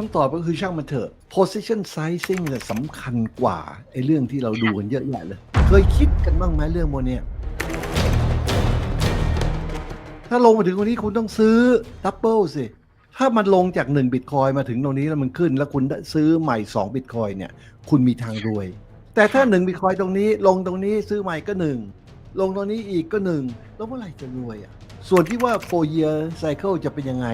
คำตอบก็คือช่างมันเถอะ position sizing เนี่ยสำคัญกว่าไอ้เรื่องที่เราดูกันเยอะแยะเลย เคยคิดกันบ้างไหมเรื่องโมเนี้ยถ้าลงมาถึงตรงนี้คุณต้องซื้อดับเบิลสิ ถ้ามันลงจาก1บิตคอยมาถึงตรงนี้แล้วมันขึ้น แล้วคุณซื้อใหม่2บิตคอยเนี่ย คุณมีทางรวย แต่ถ้า1บิตคอยตรงนี้ลงตรงนี้ซื้อใหม่ก็ 1 ลงตรงนี้อีกก็ 1 แล้วเมื่อไหร่จะรวยอะ ส่วนที่ว่า four year cycle จะเป็นยังไง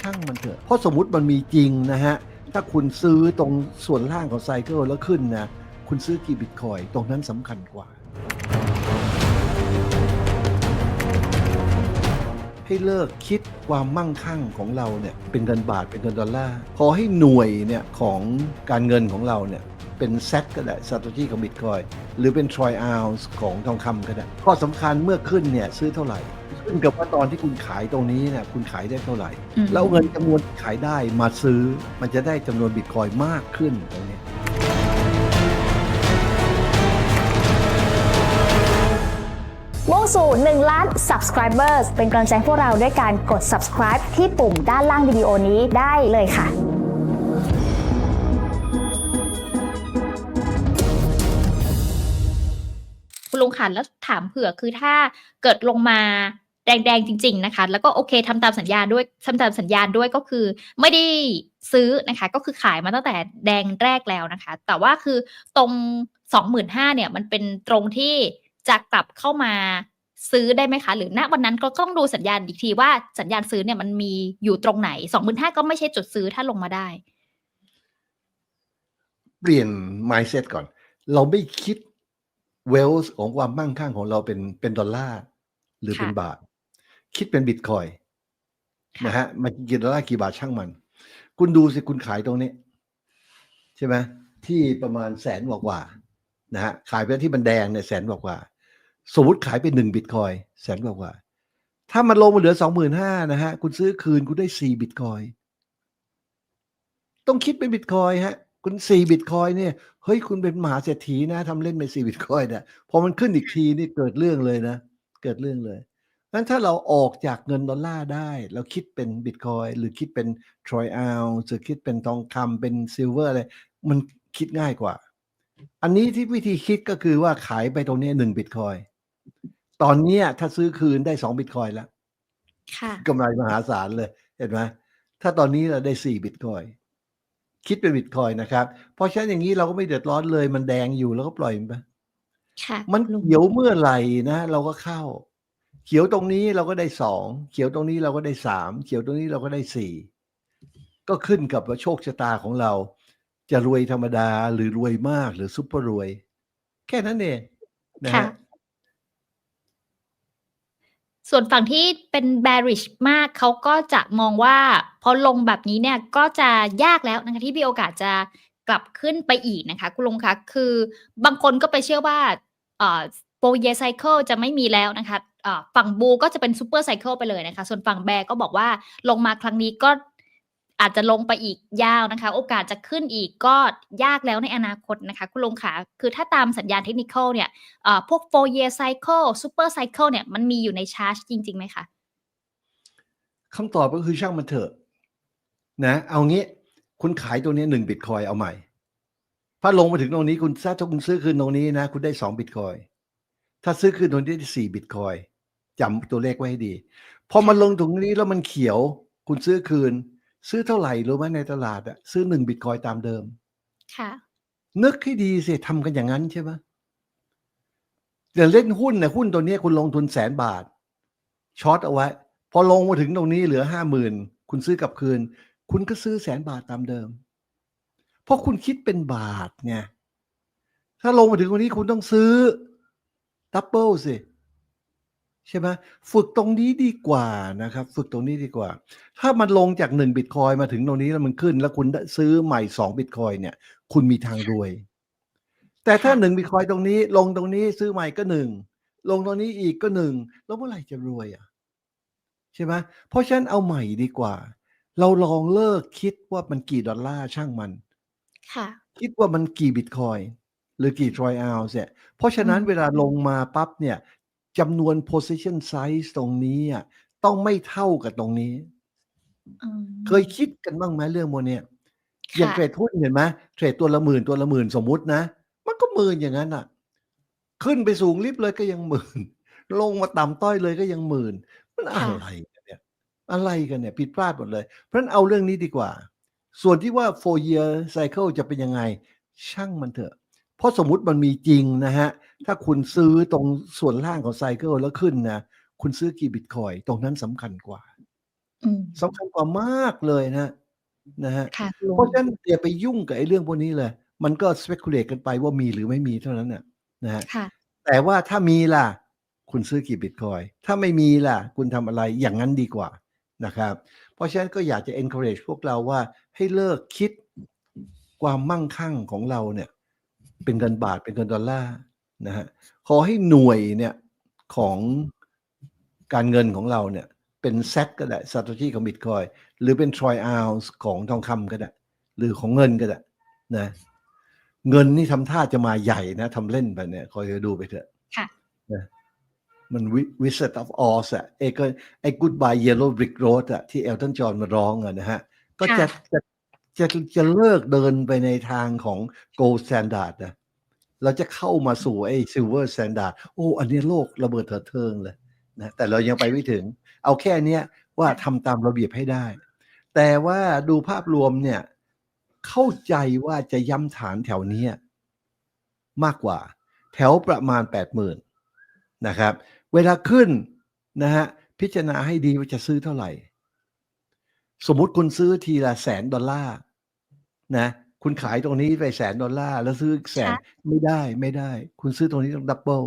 ช่างมันเถอะ เพราะสมมติมันมีจริงนะฮะ ถ้าคุณซื้อตรงส่วนล่างของไซเคิลแล้วขึ้นนะ คุณซื้อกี่บิตคอยตรงนั้นสำคัญกว่า ให้เลิกคิดความมั่งคั่งของเราเนี่ยเป็นเงินบาทเป็นเงินดอลลาร์ ขอให้หน่วยเนี่ยของการเงินของเราเนี่ย เป็นแซตก็ได้ strategy ของบิตคอยหรือเป็น troy ounce ของทองคำก็ได้ ข้อสำคัญเมื่อขึ้นเนี่ยซื้อเท่าไหร่ขึ้นกับว่าตอนที่คุณขายตรงนี้เนี่ยคุณขายได้เท่าไหร่อืมแล้วเอาเงินจำนวนที่ขายได้มาซื้อ มันจะได้จำนวนบิตคอยมากขึ้นตรงนี้มุ่งสู่ 1 ล้าน subscribers เป็นกำลังใจให้พวกเราด้วยการกด subscribe ที่ปุ่มด้านล่างวิดีโอนี้ได้เลยค่ะ คุณลุงค่ะแล้วถามเผื่อคือถ้าเกิดลงมาแดงๆจริง ๆนะคะ แล้วก็โอเคทำตามสัญญาด้วยทำตามสัญญาด้วยก็คือ ไม่ได้ซื้อนะคะ ก็คือขายมาตั้งแต่แดงแรกแล้วนะคะ แต่ว่าคือตรงสองหมื่นห้าเนี่ย มันเป็นตรงที่จะกลับเข้ามาซื้อได้ไหมคะ หรือณวันนั้นก็ต้องดูสัญญาณอีกทีว่าสัญญาณซื้อเนี่ยมันมีอยู่ตรงไหนสองหมื่นห้าก็ไม่ใช่จุดซื้อถ้าลงมาได้ เปลี่ยน mindset ก่อน เราไม่คิด wealth ของความมั่งคั่งของเราเป็นเป็นดอลลาร์หรือค่ะเป็นบาท คิดเป็นบิตคอยนะฮะมันกี่ดอลลาร์กี่บาทช่างมัน คุณดูสิคุณขายตรงนี้ ใช่ไหมที่ประมาณแสนกว่ากว่าๆนะฮะขายไปที่มันแดงเนี่ยแสนกว่ากว่าๆสมมติขายไปหนึ่งบิตคอยแสนกว่ากว่าๆถ้ามันลงมาเหลือสองหมื่นห้านะฮะ คุณซื้อคืนคุณได้สี่บิตคอย ต้องคิดเป็นบิตคอยฮะ คุณสี่บิตคอยเนี่ยเฮ้ยคุณเป็นมหาเศรษฐีนะทำเล่นไปสี่บิตคอยเนี่ยพอมันขึ้นอีกทีนี่เกิดเรื่องเลยนะ เกิดเรื่องเลยงั้นถ้าเราออกจากเงินดอลลาร์ได้ เราคิดเป็นบิตคอยหรือคิดเป็นทรอยอ c หรือคิดเป็นทองคำเป็นซิลเวอร์อะไรมันคิดง่ายกว่า อันนี้ที่วิธีคิดก็คือว่าขายไปตรงนี้หนึ่งบิตคอยตอนเนี้ยถ้าซื้อคืนได้สองบิตคอยแล้วค่ะกำไรมหาศาลเลย เห็นไหมถ้าตอนนี้เราได้สี่บิตคอย คิดเป็นบิตคอยนะครับ เพราะฉะนั้นอย่างนี้เราก็ไม่เดือดร้อนเลย มันแดงอยู่แล้วก็ปล่อยมันไปค่ะมันลุงเขียวเมื่อไหร่นะ เราก็เข้า เขียวตรงนี้เราก็ได้สองเขียวตรงนี้เราก็ได้สามเขียวตรงนี้เราก็ได้สี่ก็ขึ้นกับว่าโชคชะตาของเรา จะรวยธรรมดาหรือรวยมากหรือซุปเปอร์รวย แค่นั้นเองนะค่ะฮะ ส่วนฝั่งที่เป็น bearish มากเขาก็จะมองว่าพอลงแบบนี้เนี่ยก็จะยากแล้วนะคะที่มีโอกาสจะกลับขึ้นไปอีกนะคะ คุณลุงคะคือบางคนก็ไปเชื่อว่าเอ่อโปรเยไซเคิลจะไม่มีแล้วนะคะอ่อฝั่งบูก็จะเป็นซูเปอร์ไซเคิลไปเลยนะคะ ส่วนฝั่งแบร์ก็บอกว่าลงมาครั้งนี้ก็ อาจจะลงไปอีกยาวนะคะ โอกาสจะขึ้นอีกก็ยากแล้วในอนาคตนะคะ คุณลุงคะคือถ้าตามสัญญาณเทคนิคเนี่ยพวก four year cycle super cycle เนี่ยมันมีอยู่ในชาร์ตจริงๆไหมคะคำตอบก็คือช่างมันเถอะนะ เอางี้คุณขายตัวนี้หนึ่งบิตคอยเอาใหม่ ถ้าลงมาถึงตรงนี้คุณถ้าคุณซื้อคืนตรงนี้นะ คุณได้สองบิตคอยถ้าซื้อคืนตรงนี้ได้สี่บิตคอยจำตัวเลขไว้ให้ดี พอมันลงตรงนี้แล้วมันเขียว คุณซื้อคืน ซื้อเท่าไหร่รู้ไหมในตลาดอะซื้อหนึ่งบิตคอยตามเดิม ค่ะ นึกให้ดีสิทำกันอย่างนั้นใช่ไหมแต่เล่นหุ้นเนี่ยหุ้นตัวเนี้ยคุณลงทุนแสนบาทช็อตเอาไว้ พอลงมาถึงตรงนี้เหลือห้าหมื่นคุณซื้อกลับคืน คุณก็ซื้อแสนบาทตามเดิม เพราะคุณคิดเป็นบาทไงถ้าลงมาถึงตรงนี้คุณต้องซื้อดับเบิลสิ ใช่ไหมฝึกตรงนี้ดีกว่านะครับ ฝึกตรงนี้ดีกว่า ถ้ามันลงจากหนึ่งบิตคอยมาถึงตรงนี้แล้วมันขึ้น แล้วคุณได้ซื้อใหม่สองบิตคอยเนี่ย คุณมีทางรวย แต่ถ้าค่ะหนึ่งบิตคอยตรงนี้ ลงตรงนี้ซื้อใหม่ก็หนึ่งลงตรงนี้อีกก็หนึ่งแล้วเมื่อไหร่จะรวยอะใช่ไหมเพราะฉะนั้นเอาใหม่ดีกว่า เราลองเลิกคิดว่ามันกี่ดอลลาร์ช่างมันค่ะ คิดว่ามันกี่บิตคอยหรือกี่ทรอยอ c ลเนี่ยเพราะฉะนั้นอืมเวลาลงมาปั๊บเนี่ย จำนวน position size ตรงนี้อะต้องไม่เท่ากับตรงนี้อืมเคยคิดกันบ้างไหมเรื่องโมเนี้ยอย่างค่ะเทรดหุ้นเห็นไหมเทรดตัวละหมื่นตัวละหมื่นสมมุตินะ มันก็หมื่นอย่างนั้นอะ ขึ้นไปสูงลิฟต์เลยก็ยังหมื่น ลงมาต่ำต้อยเลยก็ยังหมื่น มันอะไรกันเนี่ย อะไรกันเนี่ย ผิดพลาดหมดเลย เพราะฉะนั้นเอาเรื่องนี้ดีกว่า ส่วนที่ว่า four year cycle จะเป็นยังไง ช่างมันเถอะ เพราะสมมุติมันมีจริงนะฮะ ถ้าคุณซื้อตรงส่วนล่างของไซเคิลแล้วขึ้นนะคุณซื้อกี่บิตคอยตรงนั้นสำคัญกว่าอืมสำคัญกว่ามากเลยนะนะฮะค่ะคุณลุงเพราะฉะนั้นอย่าไปยุ่งกับไอ้เรื่องพวกนี้เลย มันก็ speculate กันไปว่ามีหรือไม่มีเท่านั้นน่ะนะฮะค่ะแต่ว่าถ้ามีล่ะ คุณซื้อกี่บิตคอยถ้าไม่มีล่ะ คุณทำอะไรอย่างนั้นดีกว่านะครับ เพราะฉะนั้นก็อยากจะ encourage พวกเราว่าให้เลิกคิดความมั่งคั่งของเราเนี่ย เป็นเงินบาทเป็นเงินดอลลาร์นะฮะขอให้หน่วยเนี่ยของการเงินของเราเนี่ยเป็นแซตก็ได้สัตว์ที่ของบิตคอยหรือเป็นทรอยอ u ลส์ของทองคำก็ได้ หรือของเงินก็ได้นะเงินนี่ทำท่าจะมาใหญ่นะทำเล่นไปเนี่ยคอยดูไปเถอะค่ะนะมันวิส i t of Oz อะไอ้ก็ไอ้ Goodbye Yellow Brick Road อะที่เอลตันจอห์นมาร้องอะนะฮะ ก็จะจะ จะจะเลิกเดินไปในทางของ Gold Standard นะเราจะเข้ามาสู่ไอ้ Silver Standard โอ้ อันนี้โลกระเบิดเถิดเทิงเลยนะแต่เรายังไปไม่ถึง เอาแค่เนี้ยว่าทำตามระเบียบให้ได้ แต่ว่าดูภาพรวมเนี่ยเข้าใจว่าจะย้ำฐานแถวเนี้ยมากกว่า แถวประมาณ 80,000นะครับ เวลาขึ้นนะฮะพิจารณาให้ดีว่าจะซื้อเท่าไหร่ สมมุติคุณซื้อทีละแสนดอลลาร์ นะ คุณขายตรงนี้ไปแสนดอลลาร์แล้วซื้ออีกแสนค่ะไม่ได้ไม่ได้ คุณซื้อตรงนี้ต้องดับเบิล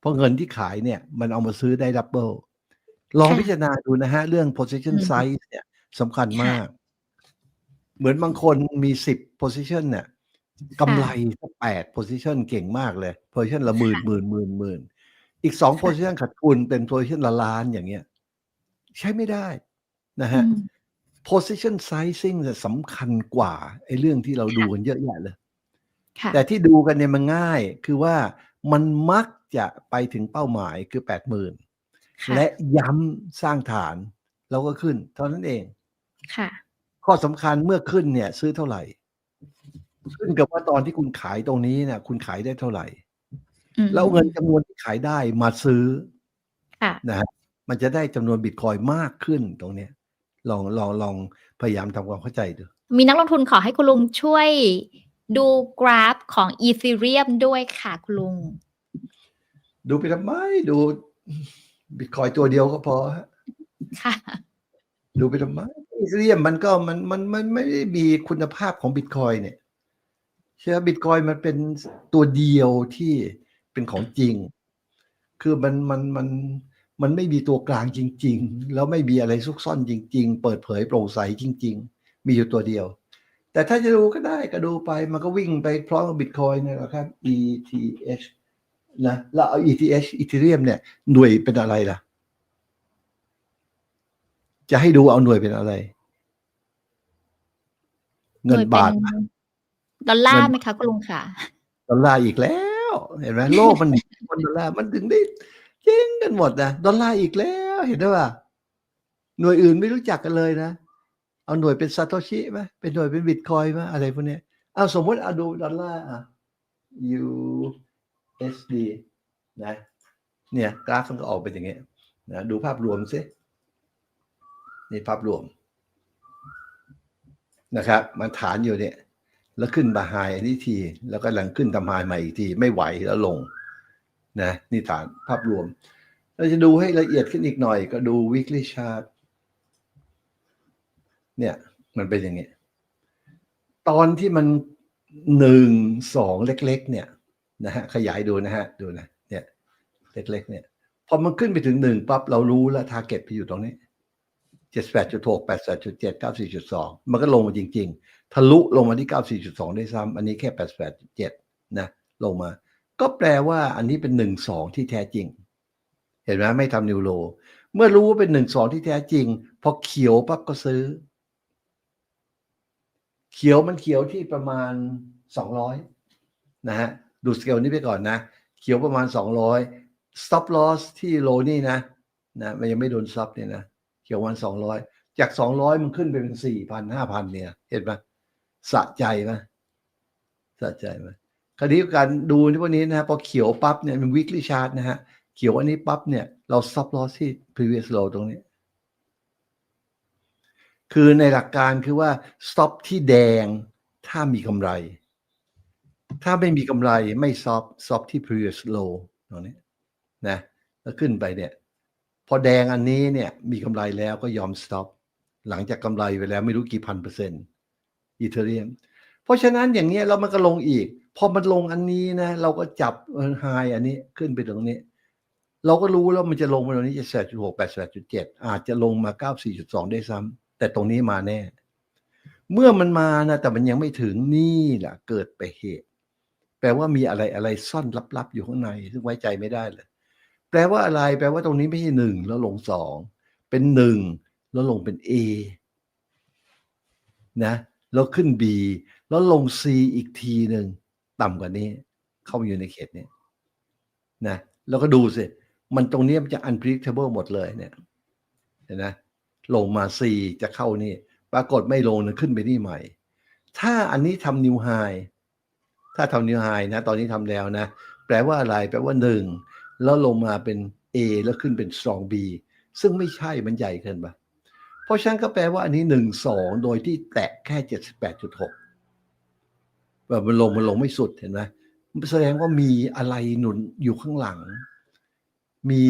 เพราะเงินที่ขายเนี่ย มันเอามาซื้อได้ดับเบิลลองค่ะพิจารณาดูนะฮะ เรื่อง position อืม size เนี่ยสำคัญค่ะมาก เหมือนบางคนมีสิบ position เนี่ยกำไรสักแปด position เก่งมากเลย position ละหมื่นหมื่นหมื่นหมื่นอีกสองค่ะ position ขาดทุนเป็น position ละล้านอย่างเงี้ย ใช้ไม่ได้นะฮะอืม position sizing เนี่ยสำคัญกว่าไอ้เรื่องที่เราดูกันเยอะแยะเลยค่ะแต่ที่ดูกันเนี่ยมันง่ายคือว่ามันมักจะไปถึงเป้าหมายคือแปดหมื่นค่ะและย้ำสร้างฐานแล้วก็ขึ้น เท่านั้นเองค่ะข้อสำคัญเมื่อขึ้นเนี่ย ซื้อเท่าไหร่ ขึ้นกับว่าตอนที่คุณขายตรงนี้เนี่ยคุณขายได้เท่าไหร่อืมแล้วเอาเงินจำนวนที่ขายได้มาซื้อค่ะนะฮะมันจะได้จำนวนบิตคอยมากขึ้นตรงเนี้ย ลองลองลองพยายามทำความเข้าใจดู มีนักลงทุนขอให้คุณลุงช่วยดูกราฟของอีเ e เรียมด้วยค่ะคุณลุง ดูไปทำไม ดูบิตคอยตัวเดียวก็พอฮะค่ะ ดูไปทำไมอีเรียมมันก็มันมันมันไม่ได้มีคุณภาพของบิตคอยเนี่ยเชื่อบิตคอยมันเป็นตัวเดียวที่เป็นของจริง คือมันมันมันมัน ไม่มีตัวกลางจริง ๆ แล้วไม่มีอะไรซุกซ่อนจริง ๆ เปิดเผยโปร่งใสจริง ๆ มีอยู่ตัวเดียว แต่ถ้าจะดูก็ได้ก็ดูไปมันก็วิ่งไปพร้อมกับบิตคอยเนี่ยแหละครับ ETH นะแล้วเอา ETH อีเทเรียมเนี่ยหน่วยเป็นอะไรล่ะ จะให้ดูเอาหน่วยเป็นอะไร เงินบาทหน่วยเป็นดอลลาเงิร์นไหมคะคุณลุงค่ะ ดอลลาร์อีกแล้ว เห็นไหมโลกมันหนีคนดอลลาร์มันถึงได้ เจ๊งกันหมดนะดอลลาร์อีกแล้วเห็นไหมว่าหน่วยอื่นไม่รู้จักกันเลยนะ เอาหน่วยเป็นซาโตชิไหมเป็นหน่วยเป็นบิตคอยไหมอะไรพวกนี้เอาสมมติเอาดูดอลลาร์อะ USD นะเนี่ยกราฟมันก็ออกเป็นอย่างเงี้ยนะดูภาพรวมซินี่ภาพรวมนะครับ มันฐานอยู่เนี่ย แล้วขึ้นบาไฮอันนี้ที แล้วก็หลังขึ้นทำไฮใหม่อีกที ไม่ไหวแล้วลง นะนี่ฐานภาพรวม เราจะดูให้ละเอียดขึ้นอีกหน่อยก็ดู weekly chart เนี่ยมันเป็นอย่างเงี้ ตอนที่มันหนึ่งสองเล็ก ๆ เนี่ยนะฮะขยายดูนะฮะดูนะเนี่ยเล็ก ๆ เนี่ยพอมันขึ้นไปถึงหนึ่งปั๊บเรารู้แล้ว target ไปอยู่ตรงนี้เจ็ดแปดจุดหกแปดแปดจุดเจ็ดเก้าสี่จุดสองมันก็ลงมาจริง ๆ ทะลุลงมาที่เก้าสี่จุดสองได้ซ้ำอันนี้แค่แปดแปดจุดเจ็ดนะลงมา ก็แปลว่าอันนี้เป็นหนึ่งสองที่แท้จริง เห็นไหมไม่ทำนิวโลเมื่อรู้ว่าเป็นหนึ่งสองที่แท้จริง พอเขียวปั๊บก็ซื้อ เขียวมันเขียวที่ประมาณสองร้อยนะฮะ ดูสเกลนี้ไปก่อนนะ เขียวประมาณสองร้อย stop loss ที่โลนี่นะนะมันยังไม่โดนซับเนี่ยนะ เขียววันสองร้อยจากสองร้อยมันขึ้นไปเป็นสี่พันห้าพันเนี่ย เห็นไหมสะใจไหมสะใจไหม คราวนี้การดูที่พวกนี้นะฮะพอเขียวปั๊บเนี่ยมัน weekly chart นะฮะเขียวอันนี้ปั๊บเนี่ยเรา stop loss ที่ previous low ตรงนี้ คือในหลักการคือว่า stop ที่แดงถ้ามีกำไร ถ้าไม่มีกำไรไม่ stop stop ที่ previous low ตรงนี้นะแล้วขึ้นไปเนี่ย พอแดงอันนี้เนี่ยมีกำไรแล้วก็ยอม stop หลังจากกำไรไปแล้วไม่รู้กี่พันเปอร์เซ็นต์อีเทเรียมเพราะฉะนั้นอย่างเงี้ยเรามันก็ลงอีก พอมันลงอันนี้นะ เราก็จับไฮอันนี้ขึ้นไปตรงนี้ เราก็รู้แล้วมันจะลงมาตรงนี้จะแปดจุดหกแปดแปดจุดเจ็ดอาจจะลงมาเก้าสี่จุดสองได้ซ้ำแต่ตรงนี้มาแน่ เมื่อมันมานะ แต่มันยังไม่ถึงนี่แหละเกิดไปเหตุ แปลว่ามีอะไรอะไรซ่อนลับๆอยู่ข้างใน ซึ่งไว้ใจไม่ได้เลยแปลว่าอะไร แปลว่าตรงนี้ไม่ใช่หนึ่งแล้วลงสองเป็นหนึ่งแล้วลงเป็น A นะแล้วขึ้น B แล้วลง C อีกทีหนึ่ง ต่ำกว่านี้ เข้ามาอยู่ในเขตนี้นะแล้วก็ดูสิ มันตรงนี้มันจะ unpredictable หมดเลยเนี่ยเห็นนะลงมา C จะเข้านี่ ปรากฏไม่ลงนะขึ้นไปนี่ใหม่ ถ้าอันนี้ทำ new high ถ้าทำ new high นะ ตอนนี้ทำแล้วนะ แปลว่าอะไร แปลว่าหนึ่งแล้วลงมาเป็น A แล้วขึ้นเป็น strong B ซึ่งไม่ใช่มันใหญ่เกินไปเพราะฉะนั้นก็แปลว่าอันนี้หนึ่งสองโดยที่แตะแค่เจ็ดสิบแปดจุดหก แบบมันลงมันลงไม่สุดเห็นไหมแสดงว่ามีอะไรหนุนอยู่ข้างหลัง มี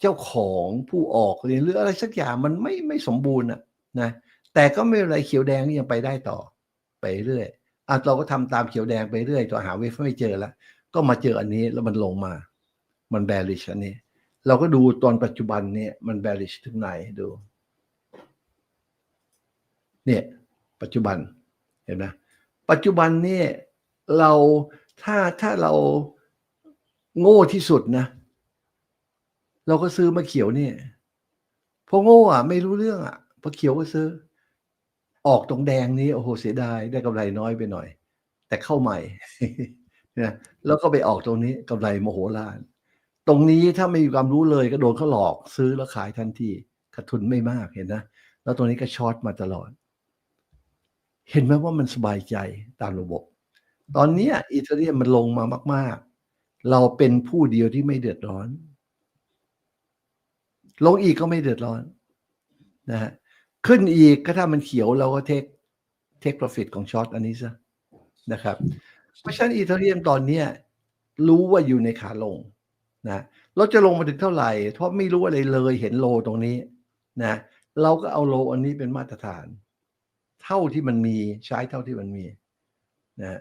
เจ้าของผู้ออกหรืออะไรสักอย่างมันไม่ไม่สมบูรณ์อะนะแต่ก็ไม่เป็นไรเขียวแดงนี่ยังไปได้ต่อ ไปเรื่อยอะเราก็ทำตามเขียวแดงไปเรื่อยตัวหาเวฟไม่เจอแล้วก็มาเจออันนี้แล้วมันลงมา มันแบริชอันนี้ เราก็ดูตอนปัจจุบันเนี่ยมันแบริชถึงไหนดู เนี่ย ปัจจุบันเห็นไหม ปัจจุบันเนี่ยเราถ้าถ้าเราโง่ที่สุดนะ เราก็ซื้อมาเขียวเนี่ยเพราะโง่อะ ไม่รู้เรื่องอะพอเขียวก็ซื้อ ออกตรงแดงนี้โอ้โหเสียดายได้กำไรน้อยไปหน่อย แต่เข้าใหม่นะแล้วก็ไปออกตรงนี้กำไรโมโหลาน ตรงนี้ถ้าไม่มีความรู้เลยก็โดนเขาหลอกซื้อแล้วขายทันทีขาดทุนไม่มากเห็นนะ แล้วตรงนี้ก็ช็อตมาตลอด เห็นไหมว่ามันสบายใจตามระบบ ตอนเนี้ยอีเทเรียมมันลงมามาก ๆ เราเป็นผู้เดียวที่ไม่เดือดร้อน ลงอีกก็ไม่เดือดร้อนนะฮะขึ้นอีกก็ถ้ามันเขียวเราก็เทคเทค profit ของช็อตอันนี้ซะนะครับ เพราะฉะนั้นอีเทเรียมตอนเนี้ยรู้ว่าอยู่ในขาลงนะเราจะลงมาถึงเท่าไหร่ เพราะไม่รู้อะไรเลยเห็นโลตรงนี้นะเราก็เอาโลอันนี้เป็นมาตรฐาน เท่าที่มันมีใช้เท่าที่มันมีนะ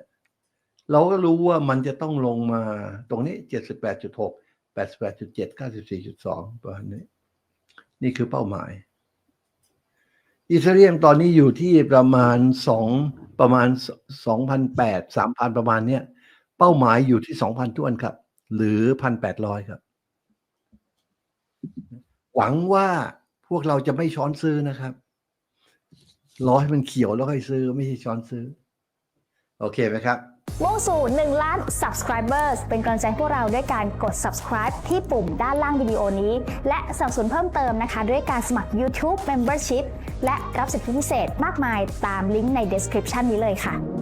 เราก็รู้ว่ามันจะต้องลงมาตรงนี้เจ็ดสิบแปดจุดหกแปดสิบแปดจุดเจ็ดเก้าสิบสี่จุดสองประมาณนี้ นี่คือเป้าหมายอีเทเรียมตอนนี้อยู่ที่ประมาณสองประมาณสองพันแปดสามพันประมาณเนี้ยเป้าหมายอยู่ที่สองพันทุวนครับ หรือพันแปดร้อยครับ หวังว่าพวกเราจะไม่ช้อนซื้อนะครับ รอให้มันเขียวแล้วค่อยซื้อ ไม่ใช่ช้อนซื้อ โอเคไหมครับมุ่งสู่1ล้าน subscribers เป็นกำลังใจพวกเราด้วยการกด subscribe ที่ปุ่มด้านล่างวิดีโอนี้ และสนับสนุนเพิ่มเติมนะคะ ด้วยการสมัคร YouTube Membership และรับสิทธิพิเศษมากมายตามลิงก์ใน description นี้เลยค่ะ